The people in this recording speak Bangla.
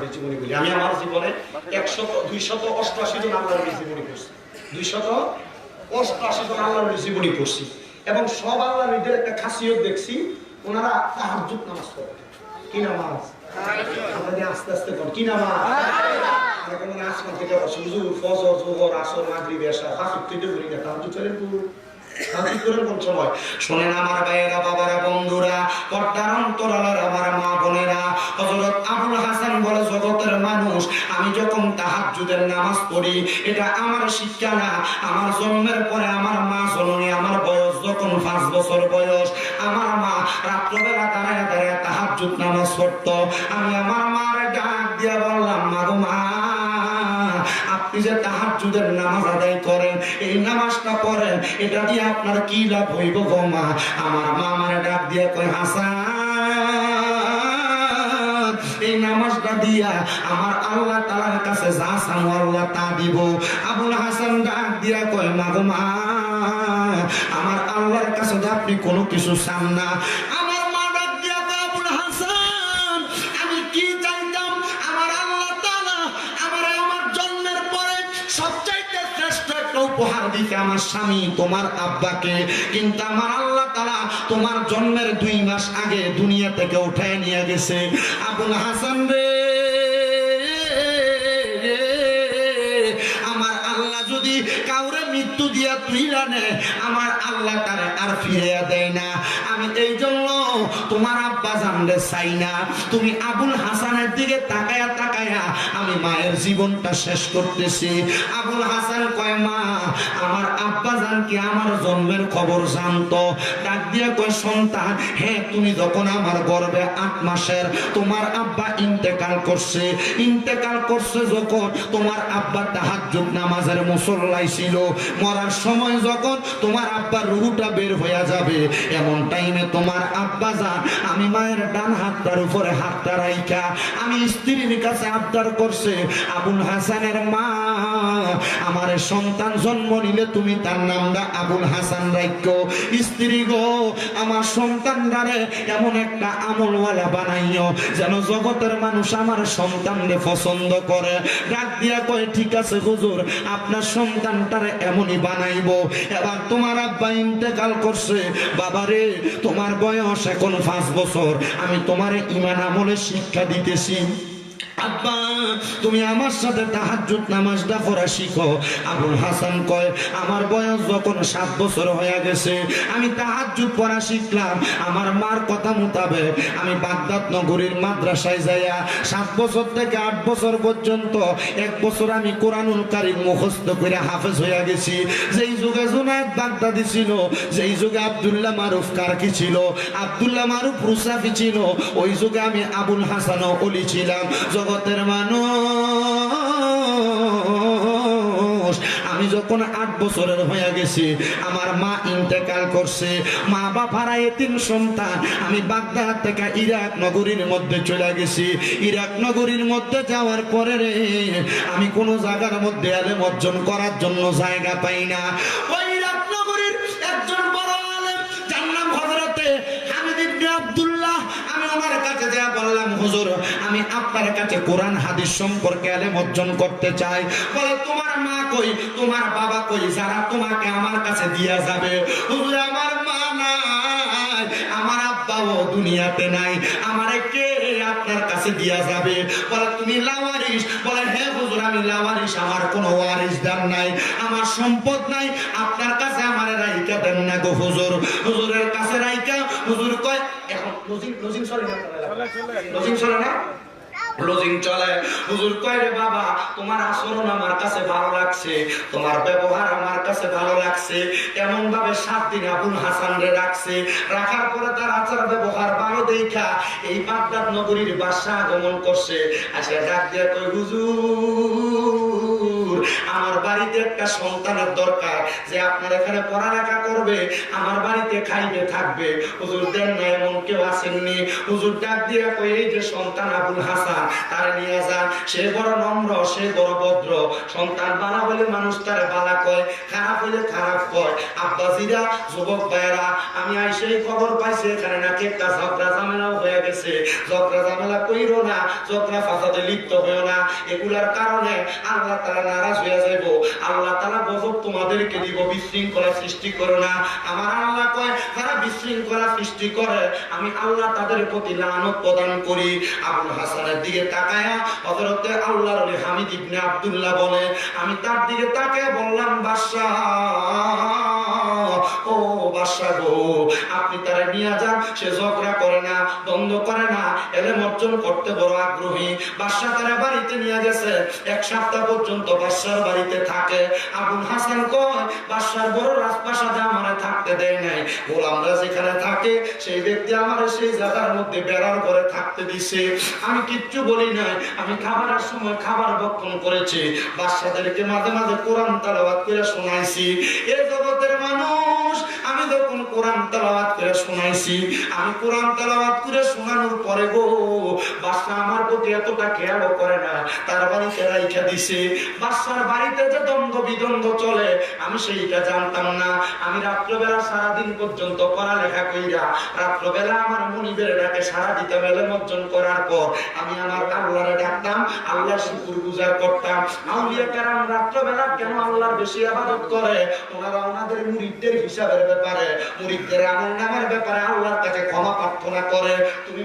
আমি আমার জীবনে একশত, দুইশত অষ্টআশি জন আল্লাহর জীবনী করছি দুইশত অষ্টআশি জন আল্লাহর জীবনী করছি এবং সব নবীদের একটা খাসিয়ত দেখছি, ওনারা তাহাজ্জুদ নামাজ পড়ে। কি নামাজ? আমরা যে আস্তে আস্তে করি কি নামাজ? আমার ভাইয়েরা, বাবারা, বন্ধুরা, পর্দার অন্তরালের আমার মা হযরত আবুল হাসান বলে, জগতের মানুষ, আমি যখন তাহাজ্জুদের নামাজ পড়ি, এটা আমার শিক্ষা না। আমার জন্মের পরে আমার মা জননী, আমার বয়স যখন বছর বয়স, আমার মা রাত্রবেলা দাঁড়ায় দাঁড়ায় তাহাজ্জুদ নামাজ পড়তো। আমি আমার মার ডাক দিয়া বললাম, মা গো মা, আপনি যে নামাজ আদায় করেন, এই নামাজটা পড়েন, এটা দিয়ে আপনার কি লাভ হইব গো মা? আমার মা আমার ডাক দিয়ে কয়, হাসান আমার আল্লাহর কাছে আপনি কোনো কিছু চান না। আমার মা ডাক হাসান, আমি কি চাইতাম? আমার আল্লাহ আমার আমার জন্মের পরে সবচাইতে শ্রেষ্ঠ একটা উপহার দিতে আমার স্বামী, তোমার আব্বাকে। কিন্তু আমার তাআলা তোমার জন্মের দুই মাস আগে দুনিয়া থেকে উঠায় নিয়ে গেছে। আবুল হাসান রে, আমার আল্লাহ যদি কাউরে মৃত্যু দিয়া আমার আল্লাহ আর ফিরিয়ে দেয় না। আমি এই জন্য তোমার আব্বা জানলে চাই না। তুমি আবুল হাসানের দিকে তাকায়া তাকায়া আমি মায়ের জীবনটা শেষ করতেছি। আবুল হাসান কয়, মা, আমার আব্বা জান কি আমার জন্মের খবর জানতো? দিয়ে কয় সন্তান হ্যাঁ তুমি যখন আমার গর্বে আট মাসের তোমার আব্বা ইন্তেকাল করছে ইন্তেকাল করছে যখন তোমার আব্বা তাহাজ্জুদ নামাজের মুসল্লাই ছিল, মরার সময় যখন তোমার আব্বার রুহুটা বের হয়ে যাবে, এমন টাইমে তোমার আব্বা যান, আমি মায়ের ডান হাতটার উপরে হাতটা রাইখা, আমি স্ত্রীর কাছে আবদার করছে, আবুল হাসানের মা, আমার সন্তান জন্ম নিলে তুমি তার নামটা আবুল হাসান রাইখো। স্ত্রী গো আমার সন্তানটারে এমন একটা আমলওয়ালা বানাইও, যেন জগতের মানুষ আমার সন্তানকে পছন্দ করে। ডাক দিয়া কয়, ঠিক আছে হুজুর, আপনার সন্তানটারে এমনই বানাইবো। এবার তোমার আব্বা ইন্তেকাল করছে। বাবারে, তোমার বয়স এখন পাঁচ বছর। আমি তোমারে ইমান আমলে শিক্ষা দিতেছি। আব্বা তুমি আমার সাথে তাহাজ্জুদ নামাজটা পড়া শিখো। আবুল হাসান কয়, আমার বয়স যখন সাত বছর হয়ে গেছে, আমি তাহাজ্জুদ পড়া শিখলাম। আমার মার কথা মোতাবেক আমি বাগদাদ নগরীর মাদ্রাসায় যাইয়া সাত বছর থেকে আট বছর পর্যন্ত এক বছর আমি কোরআনুল কারিম মুখস্থ করে হাফেজ হয়ে গেছি। যেই যুগে জুনায়দ বাগদাদি ছিল, যেই যুগে আব্দুল্লাহ মারুফ কারকি ছিল, আব্দুল্লাহ মারুফ রুসাফি ছিল, ওই যুগে আমি আবুল হাসান অলি ছিলাম। জগতের মানুষ আমি যখন আট বছরের হয়ে গেছি, আমার মা ইন্তেকাল করছে। মা বাবারা তিন সন্তান। আমি বাগদাদ থেকে ইরাক নগরীর মধ্যে চলে গেছি। ইরাক নগরীর মধ্যে যাওয়ার পরে রে, আমি কোনো জায়গার মধ্যে আলেম অর্জন করার জন্য জায়গা পাই না। ওই হুজুর, আমি আপনার কাছে কোরআন, হাদিস সম্পর্কে আলেম অর্জন করতে চাই। বলে, তোমার মা কই? তোমার বাবা কই? যারা তোমাকে আমার কাছে দিয়া যাবে। হুজুর, আমার মা নাই, আমার আব্বাও দুনিয়াতে নাই। আমারে কে আপনার কাছে দিয়া যাবে? বলে, তুমি লাওয়ারিস বলে হ্যাঁ হুজুর, আমি লাওয়ারিস আমার কোনো ওয়ারিসদার নাই, আমার সম্পদ নাই, আপনার কাছে আমার রাইকা দেন না গো হুজুর। হুজুরের কাছে রাইকা হুজুর কয় লজিং চলে না লজিং চলে না? লজিং চলে। হুজুর কয় রে বাবা তোমার আচরণ আমার কাছে ভালো লাগছে তোমার ব্যবহার আমার কাছে ভালো লাগছে এমন ভাবে সাত দিন আবুল হাসান রে রাখছে রাখার পরে তার আচার ব্যবহার ভালো দেখা এই বাগদাদ নগরীর বাসা আগমন করছে। আসে ডাক দিয়ে কই হুজুর। আমার বাড়িতে একটা সন্তানের দরকার যে আপনার এখানে পড়ালেখা করবে, আমার বাড়িতে খাইবে, থাকবে। হুজুর দেন না এমন কেউ আসেননি। হুজুর ডাক দিয়ে কই এই যে সন্তান আবুল হাসান, তার নিয়ে যান। সে বড় নম্র, সে বড় ভদ্র। সন্তান বালা হলে মানুষ তার বালা কয়, খারাপ হলে খারাপ কয়। আব্বাসিরা যুবক ভাইয়েরা, আমি আইসেই খবর পাইছি, এখানে নাকি একটা ঝগড়া ঝামেলাও হয়ে গেছে। ঝগড়া ঝামেলা কইরো না, ঝগড়া ফাসাদে লিপ্ত হইও না। এগুলার কারণে আল্লাহ তারা নারাজ হয়ে যাইব আল্লাহ তারা গজব তোমাদেরকে দিব, বিশৃঙ্খলা সৃষ্টি করো না। আমার আল্লাহ কয় তারা বিশৃঙ্খলা সৃষ্টি করে, আমি আল্লাহ তাদের প্রতি লানত প্রদান করি। আবুল হাসানের দিকে তাকায়া হযরতে আল্লাহর হামিদ ইবনে আব্দুল্লাহ বলে, আমি তার দিকে তাকায় বললাম, বাদশাহ, ও বাদশাহ গো, আপনি তারা নিয়ে যান, সে ঝগড়া করে না, দ্বন্দ্ব করে না, এলেম অর্জন করতে বড় আগ্রহী। বাদশাহ তারা বাড়িতে নিয়ে গেছে। এক সপ্তাহ পর্যন্ত বাদশার বাড়িতে থাকে। আবুল হাসান কয়, বাদশার বড় রাজপ্রাসাদে আমার থাকতে দেয় নাই। গোলামরা যেখানে থাকে, সেই ব্যক্তি আমার সেই জায়গার মধ্যে বেড়ার করে থাকতে দিছে। আমি কিচ্ছু বলি নাই, আমি খাবারের সময় খাবার বক্ষণ করেছি। বাচ্চাদেরকে মাঝে মাঝে কোরআন তালাবাদ করে শোনাইছি। এ জগতের মানুষ যখন কোরআন তালাবাদ করে শোনাইছি। আমি কোরআন তালাবাদ করে শোনানোর পরে গো বাচ্চা আমার প্রতি এতটা খেয়াল করে না, তার বাড়িতে রাইখা দিছে। বাচ্চার বাড়িতে যে দ্বন্দ্ব বিদ্বন্দ্ব চলে, আমি সেইটা জানতাম না। আমি রাত্রবেলা সারাদিন পর্যন্ত পড়ালেখা কইরা, রাত্রবেলা আমার মনিবের ডাকে সারা দিতে মেলে মজ্জন করার পর, আমি আমার আল্লাহরে ডাকতাম আল্লাহ শুকুর গুজার করতাম। আউলিয়া কেরাম রাত্রবেলা কেন আল্লাহর বেশি আবাদত করে? ওনারা ওনাদের মুরিদদের হিসাবের ব্যাপারে মুরিদদের আমল নামের ব্যাপারে আল্লাহর কাছে ক্ষমা প্রার্থনা করে। তুমি